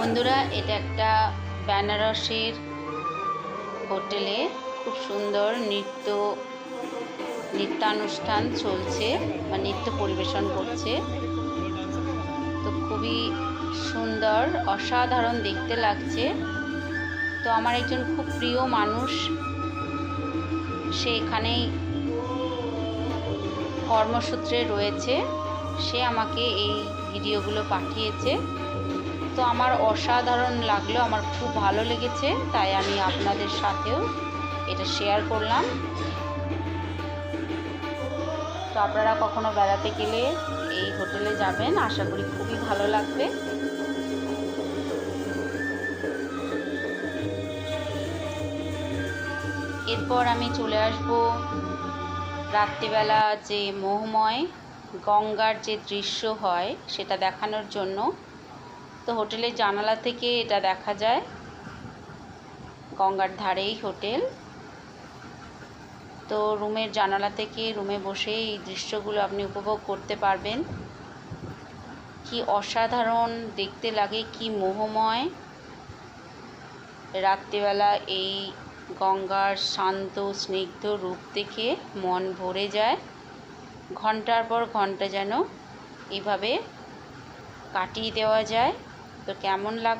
বন্ধুরা, এটা একটা বেনারসের হোটেলে খুব সুন্দর নৃত্য, নৃত্যানুষ্ঠান চলছে বা নৃত্য পরিবেশন করছে। তো খুবই সুন্দর, অসাধারণ দেখতে লাগছে। তো আমার একজন খুব প্রিয় মানুষ, সে এখানেই কর্মসূত্রে রয়েছে। সে আমাকে এই ভিডিওগুলো পাঠিয়েছে। তো আমার অসাধারণ লাগল, আমার খুব ভালো লেগেছে, তাই আমি আপনাদের সাথেও এটা শেয়ার করলাম। তো আপনারা কখনো বেড়াতে গেলে এই হোটেলে যাবেন, আশা করি খুবই ভালো লাগবে। এরপর আমি চলে আসব রাত্রিবেলা যে মোহময় গঙ্গার যে দৃশ্য হয়, সেটা দেখানোর জন্য। তো হোটেলের জানালা থেকে এটা দেখা যায়। গঙ্গার ধারেই হোটেল। তো রুমের জানালা থেকে রুমে বসে এই দৃশ্যগুলো আপনি উপভোগ করতে পারবেন। কি অসাধারণ, দেখতে লাগে, কি মোহময়। রাত্রিবেলা এই গঙ্গার শান্ত, স্নিগ্ধ রূপ দেখে মন ভরে যায়। ঘণ্টার পর ঘণ্টা যেন এভাবে কাটিয়ে দেওয়া যায়। তো কেমন লাগ